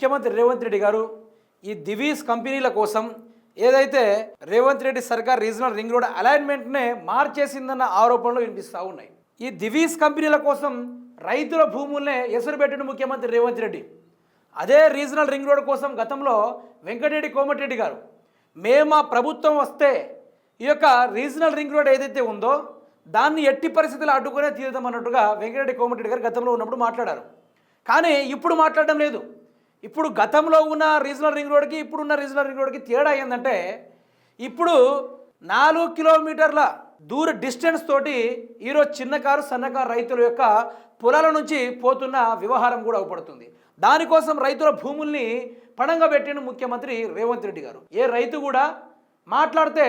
ముఖ్యమంత్రి రేవంత్ రెడ్డి గారు ఈ దివీస్ కంపెనీల కోసం ఏదైతే రేవంత్ రెడ్డి సర్కార్ రీజనల్ రింగ్ రోడ్ అలైన్మెంట్నే మార్చేసిందన్న ఆరోపణలు వినిపిస్తూ ఉన్నాయి. ఈ దివీస్ కంపెనీల కోసం రైతుల భూముల్నే ఎసురు పెట్టిన ముఖ్యమంత్రి రేవంత్ రెడ్డి. అదే రీజనల్ రింగ్ రోడ్ కోసం గతంలో వెంకటరెడ్డి కోమటిరెడ్డి గారు మేము మా ప్రభుత్వం వస్తే ఈ యొక్క రీజనల్ రింగ్ రోడ్ ఏదైతే ఉందో దాన్ని ఎట్టి పరిస్థితులు అడ్డుకునే తీరుదామన్నట్టుగా వెంకటరెడ్డి కోమటిరెడ్డి గారు గతంలో ఉన్నప్పుడు మాట్లాడారు. కానీ ఇప్పుడు మాట్లాడడం లేదు. ఇప్పుడు గతంలో ఉన్న రీజనల్ రింగ్ రోడ్కి ఇప్పుడున్న రీజనల్ రింగ్ రోడ్కి తేడా ఏంటంటే ఇప్పుడు నాలుగు కిలోమీటర్ల దూర డిస్టెన్స్ తోటి ఈరోజు చిన్నకారు సన్నకారు రైతుల యొక్క పొలాల నుంచి పోతున్న వ్యవహారం కూడా అవపడుతుంది. దానికోసం రైతుల భూముల్ని పణంగా పెట్టిన ముఖ్యమంత్రి రేవంత్ రెడ్డి గారు. ఏ రైతు కూడా మాట్లాడితే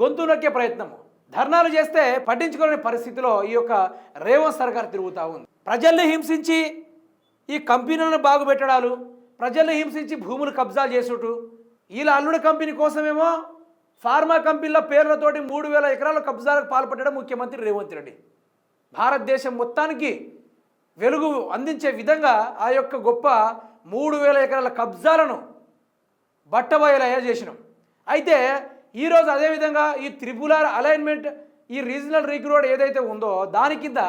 గొంతు నొక్కే ప్రయత్నము. ధర్నాలు చేస్తే పట్టించుకోలేని పరిస్థితిలో ఈ యొక్క రేవంత్ సర్కార్ తిరుగుతూ ఉంది. ప్రజల్ని హింసించి ఈ కంపెనీలను బాగుపెట్టడాలు ప్రజల్ని హింసించి భూములు కబ్జాలు చేసుడు. వీళ్ళ అల్లుడు కంపెనీ కోసమేమో ఫార్మా కంపెనీల పేర్లతోటి మూడు వేల ఎకరాల కబ్జాలకు పాల్పడడం ముఖ్యమంత్రి రేవంత్ రెడ్డి. భారతదేశం మొత్తానికి వెలుగు అందించే విధంగా ఆ యొక్క గొప్ప మూడు వేల ఎకరాల కబ్జాలను బట్టబయలయ్యా చేసినాం. అయితే ఈరోజు అదేవిధంగా ఈ త్రిపులార్ అలైన్మెంట్ ఈ రీజనల్ రింగ్ రోడ్ ఏదైతే ఉందో దాని కింద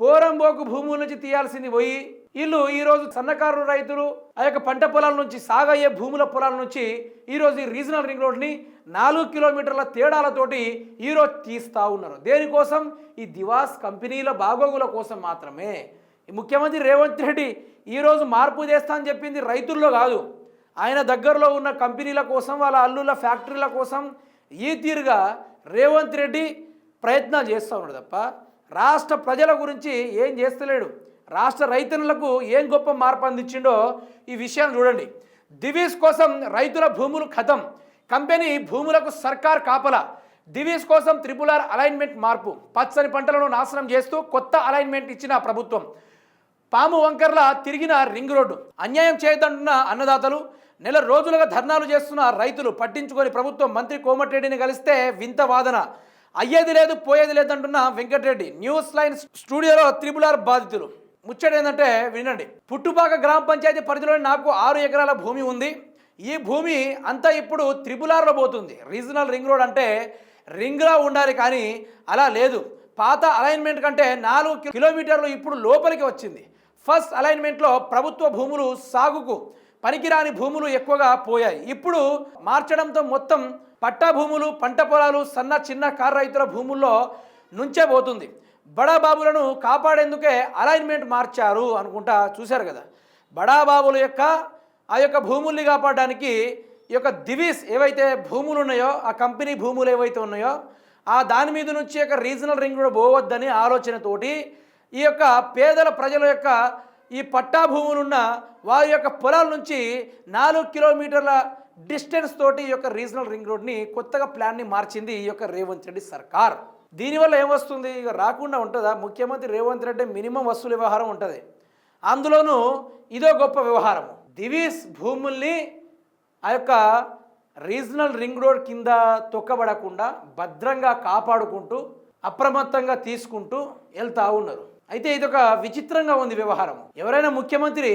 పోరంబోకు భూముల నుంచి తీయాల్సింది పోయి వీళ్ళు ఈరోజు సన్నకారు రైతులు ఆ యొక్క పంట పొలాల నుంచి సాగయ్యే భూముల పొలాల నుంచి ఈరోజు ఈ రీజనల్ రింగ్ రోడ్ని నాలుగు కిలోమీటర్ల తేడాలతోటి ఈరోజు తీస్తూ ఉన్నారు. దేనికోసం? ఈ దివాస్ కంపెనీల బాగోగుల కోసం మాత్రమే. ముఖ్యమంత్రి రేవంత్ రెడ్డి ఈరోజు మార్పు చేస్తా అని చెప్పింది రైతుల్లో కాదు. ఆయన దగ్గరలో ఉన్న కంపెనీల కోసం వాళ్ళ అల్లుల ఫ్యాక్టరీల కోసం ఈ తీరుగా రేవంత్ రెడ్డి ప్రయత్నాలు చేస్తూ ఉన్నాడు తప్ప రాష్ట్ర ప్రజల గురించి ఏం చేస్తలేడు. రాష్ట్ర రైతన్నులకు ఏం గొప్ప మార్పు అందించిండో ఈ విషయాన్ని చూడండి. దివీస్ కోసం రైతుల భూములు కథం. కంపెనీ భూములకు సర్కార్ కాపల. దివీస్ కోసం త్రిపులార్ అలైన్మెంట్ మార్పు. పచ్చని పంటలను నాశనం చేస్తూ కొత్త అలైన్మెంట్ ఇచ్చిన ప్రభుత్వం. పాము వంకర్ల తిరిగిన రింగ్ రోడ్డు. అన్యాయం చేయదంటున్న అన్నదాతలు. నెల రోజులుగా ధర్నాలు చేస్తున్న రైతులు పట్టించుకొని ప్రభుత్వం మంత్రి కోమటిరెడ్డిని కలిస్తే వింత వాదన. అయ్యేది లేదు పోయేది లేదంటున్న వెంకటరెడ్డి. న్యూస్ లైన్ స్టూడియోలో త్రిపులార్ బాధితులు. ముచ్చట ఏంటంటే వినండి. పుట్టుపాక గ్రామ పంచాయతీ పరిధిలో నాకు ఆరు ఎకరాల భూమి ఉంది. ఈ భూమి అంతా ఇప్పుడు త్రిపులార్లో పోతుంది. రీజనల్ రింగ్ రోడ్ అంటే రింగ్లా ఉండాలి కానీ అలా లేదు. పాత అలైన్మెంట్ కంటే నాలుగు కిలోమీటర్లు ఇప్పుడు లోపలికి వచ్చింది. ఫస్ట్ అలైన్మెంట్లో ప్రభుత్వ భూములు సాగుకు పనికిరాని భూములు ఎక్కువగా పోయాయి. ఇప్పుడు మార్చడంతో మొత్తం పట్టా భూములు పంట పొలాలు సన్న చిన్న కారు రైతుల భూముల్లో నుంచే పోతుంది. బడాబాబులను కాపాడేందుకే అలైన్మెంట్ మార్చారు అనుకుంటా చూశారు కదా. బడాబాబుల యొక్క ఆ యొక్క భూముల్ని కాపాడడానికి ఈ యొక్క దివీస్ ఏవైతే భూములు ఉన్నాయో ఆ కంపెనీ భూములు ఏవైతే ఉన్నాయో ఆ దాని మీద నుంచి యొక్క రీజనల్ రింగ్ కూడా పోవద్దని ఆలోచనతోటి ఈ యొక్క పేదల ప్రజల యొక్క ఈ పట్టా భూములున్న వారి యొక్క పొలాల నుంచి నాలుగు కిలోమీటర్ల డిస్టెన్స్ తోటి ఈ యొక్క రీజనల్ రింగ్ రోడ్ని కొత్తగా ప్లాన్ని మార్చింది ఈ యొక్క రేవంత్ రెడ్డి సర్కార్. దీనివల్ల ఏమొస్తుంది ఇక రాకుండా ఉంటుందా? ముఖ్యమంత్రి రేవంత్ రెడ్డి మినిమం వసూలు వ్యవహారం ఉంటుంది. అందులోనూ ఇదో గొప్ప వ్యవహారం దివీస్ భూముల్ని ఆ యొక్క రీజనల్ రింగ్ రోడ్ కింద తొక్కబడకుండా భద్రంగా కాపాడుకుంటూ అప్రమత్తంగా తీసుకుంటూ వెళ్తా ఉన్నారు. అయితే ఇది ఒక విచిత్రంగా ఉంది వ్యవహారం ఎవరైనా ముఖ్యమంత్రి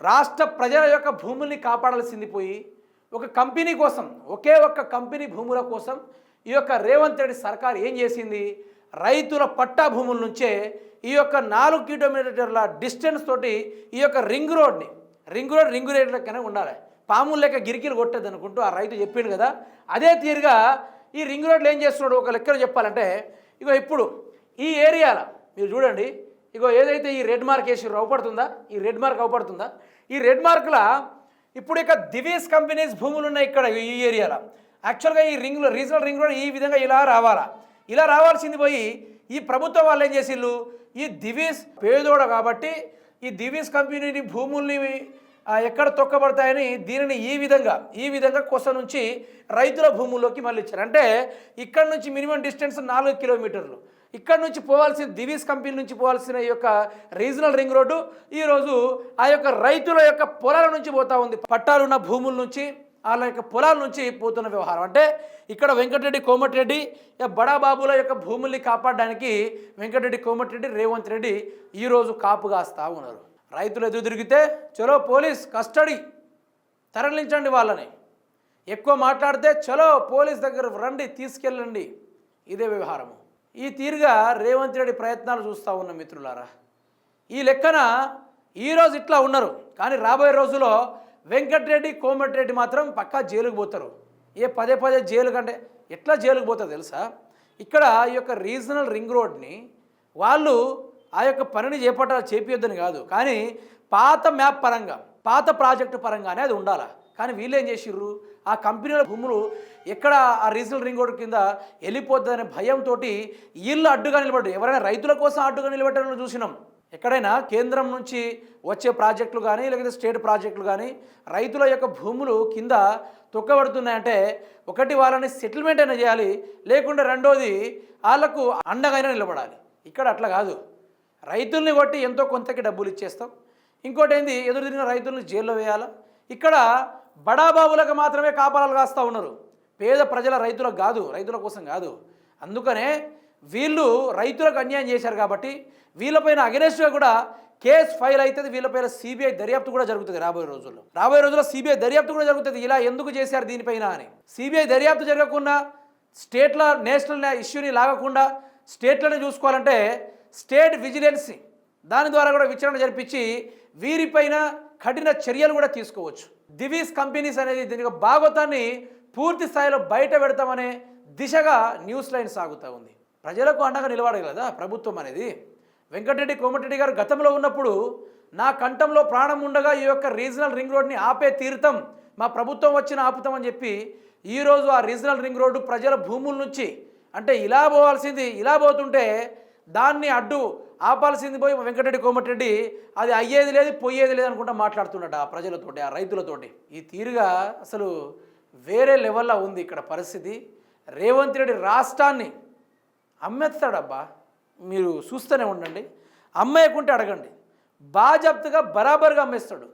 రాష్ట్ర ప్రజల యొక్క భూముల్ని కాపాడాల్సింది పోయి ఒక కంపెనీ కోసం ఒకే ఒక్క కంపెనీ భూముల కోసం ఈ యొక్క రేవంత్ రెడ్డి సర్కార్ ఏం చేసింది? రైతుల పట్టా భూముల నుంచే ఈ యొక్క నాలుగు కిలోమీటర్ల డిస్టెన్స్ తోటి ఈ యొక్క రింగ్ రోడ్ని రింగ్ రోడ్ రింగ్ రోడ్ లెక్కనే ఉండాలి. పాములు లెక్క గిరికిలు కొట్టేది అనుకుంటూ ఆ రైతు చెప్పిండు కదా. అదే తీరుగా ఈ రింగ్ రోడ్లు ఏం చేస్తున్నాడు? ఒక లెక్కలో చెప్పాలంటే ఇగో ఇప్పుడు ఈ ఏరియాలో మీరు చూడండి ఇగో ఏదైతే ఈ రెడ్ మార్క్ వేసి అవపడుతుందా ఈ రెడ్ మార్క్ అవపడుతుందా ఈ రెడ్ మార్కుల ఇప్పుడు ఇక దివీస్ కంపెనీస్ భూములు ఉన్నాయి ఇక్కడ ఈ ఏరియాలో. యాక్చువల్గా ఈ రింగ్ రీజనల్ రింగ్ రోడ్ ఈ విధంగా ఇలా రావాలా? ఇలా రావాల్సింది పోయి ఈ ప్రభుత్వం వాళ్ళు ఏం చేసిళ్ళు? ఈ దివీస్ పేదోడ కాబట్టి ఈ దివీస్ కంపెనీని భూముల్ని ఎక్కడ తొక్కబడతాయని దీనిని ఈ విధంగా ఈ విధంగా కొస నుంచి రైతుల భూముల్లోకి మళ్ళీ ఇచ్చారు అంటే ఇక్కడ నుంచి మినిమం డిస్టెన్స్ నాలుగు కిలోమీటర్లు. ఇక్కడ నుంచి పోవాల్సిన దివీస్ కంపెనీ నుంచి పోవాల్సిన ఈ యొక్క రీజనల్ రింగ్ రోడ్డు ఈరోజు ఆ యొక్క రైతుల యొక్క పొలాల నుంచి పోతా ఉంది. పట్టాలున్న భూముల నుంచి వాళ్ళ యొక్క పొలాల నుంచి పోతున్న వ్యవహారం. అంటే ఇక్కడ వెంకటరెడ్డి కోమటిరెడ్డి బడాబాబుల యొక్క భూముల్ని కాపాడడానికి వెంకటరెడ్డి కోమటిరెడ్డి రేవంత్ రెడ్డి ఈరోజు కాపు కాస్తా ఉన్నారు. రైతులు ఎదురు తిరిగితే చలో పోలీస్ కస్టడీ తరలించండి వాళ్ళని. ఎక్కువ మాట్లాడితే చలో పోలీస్ దగ్గర రండి తీసుకెళ్ళండి. ఇదే వ్యవహారము. ఈ తీరుగా రేవంత్ రెడ్డి ప్రయత్నాలు చూస్తూ ఉన్న మిత్రులారా ఈ లెక్కన ఈరోజు ఇట్లా ఉన్నారు. కానీ రాబోయే రోజులో వెంకటరెడ్డి కోమటిరెడ్డి మాత్రం పక్కా జైలుకు పోతారు. ఏ పదే పదే జైలు కంటే ఎట్లా జైలుకు పోతారు తెలుసా? ఇక్కడ ఈ యొక్క రీజనల్ రింగ్ రోడ్ని వాళ్ళు ఆ యొక్క పనిని చేపట్టాలి చేపియొద్దని కాదు. కానీ పాత మ్యాప్ పరంగా పాత ప్రాజెక్టు పరంగానే అది ఉండాలి. కానీ వీళ్ళు ఏం చేసిర్రు? ఆ కంపెనీల భూములు ఎక్కడ ఆ రీజనల్ రింగ్ రోడ్ కింద వెళ్ళిపోతుందనే భయంతో వీళ్ళు అడ్డుగా నిలబడ్డారు. ఎవరైనా రైతుల కోసం అడ్డుగా నిలబెట్టడం చూసినాం. ఎక్కడైనా కేంద్రం నుంచి వచ్చే ప్రాజెక్టులు కానీ లేకపోతే స్టేట్ ప్రాజెక్టులు కానీ రైతుల యొక్క భూములు కింద తొక్కబడుతున్నాయంటే ఒకటి వాళ్ళని సెటిల్మెంట్ అయినా చేయాలి లేకుంటే రెండోది వాళ్ళకు అండగైనా నిలబడాలి. ఇక్కడ అట్లా కాదు. రైతుల్ని కొట్టి ఎంతో కొంతకి డబ్బులు ఇచ్చేస్తాం. ఇంకోటి ఏంది? ఎదురు తిరిగిన రైతులను జైల్లో వేయాలా? ఇక్కడ బడాబాబులకు మాత్రమే కాపలాలు కాస్తూ ఉన్నారు. పేద ప్రజల రైతులకు కాదు రైతుల కోసం కాదు. అందుకనే వీళ్ళు రైతులకు అన్యాయం చేశారు కాబట్టి వీళ్ళపైన అగెనెస్ట్గా కూడా కేసు ఫైల్ అవుతుంది. వీళ్ళపైన సిబిఐ దర్యాప్తు కూడా జరుగుతుంది రాబోయే రోజుల్లో. రాబోయే రోజుల్లో సిబిఐ దర్యాప్తు కూడా జరుగుతుంది. ఇలా ఎందుకు చేశారు దీనిపైన అని. సిబిఐ దర్యాప్తు జరగకుండా స్టేట్ల నేషనల్ ఇష్యూని లాగకుండా స్టేట్లను చూసుకోవాలంటే స్టేట్ విజిలెన్సీ దాని ద్వారా కూడా విచారణ జరిపించి వీరిపైన కఠిన చర్యలు కూడా తీసుకోవచ్చు. దివీస్ కంపెనీస్ అనేది దీని యొక్క పూర్తి స్థాయిలో బయట పెడతామనే దిశగా న్యూస్ లైన్ సాగుతూ ఉంది. ప్రజలకు అండగా నిలబడాలి కదా ప్రభుత్వం అనేది. వెంకటరెడ్డి కోమటిరెడ్డి గారు గతంలో ఉన్నప్పుడు నా కంఠంలో ప్రాణం ఉండగా ఈ యొక్క రీజనల్ రింగ్ రోడ్ని ఆపే తీరుతాం మా ప్రభుత్వం వచ్చిన ఆపుతామని చెప్పి ఈరోజు ఆ రీజనల్ రింగ్ రోడ్డు ప్రజల భూముల నుంచి అంటే ఇలా పోవాల్సింది ఇలా పోతుంటే దాన్ని అడ్డు ఆపాల్సింది పోయి వెంకటరెడ్డి కోమటిరెడ్డి అది అయ్యేది లేదు పోయేది లేదు అనుకుంటా మాట్లాడుతున్నాడు ఆ ప్రజలతోటి ఆ రైతులతోటి. ఈ తీరుగా అసలు వేరే లెవెల్లో ఉంది ఇక్కడ పరిస్థితి. రేవంత్ రెడ్డి రాష్ట్రాన్ని అమ్మేస్తాడబ్బా. మీరు చూస్తూనే ఉండండి. అమ్మేయకుంటే అడగండి. బాజాప్తుగా బరాబర్గా అమ్మేస్తాడు.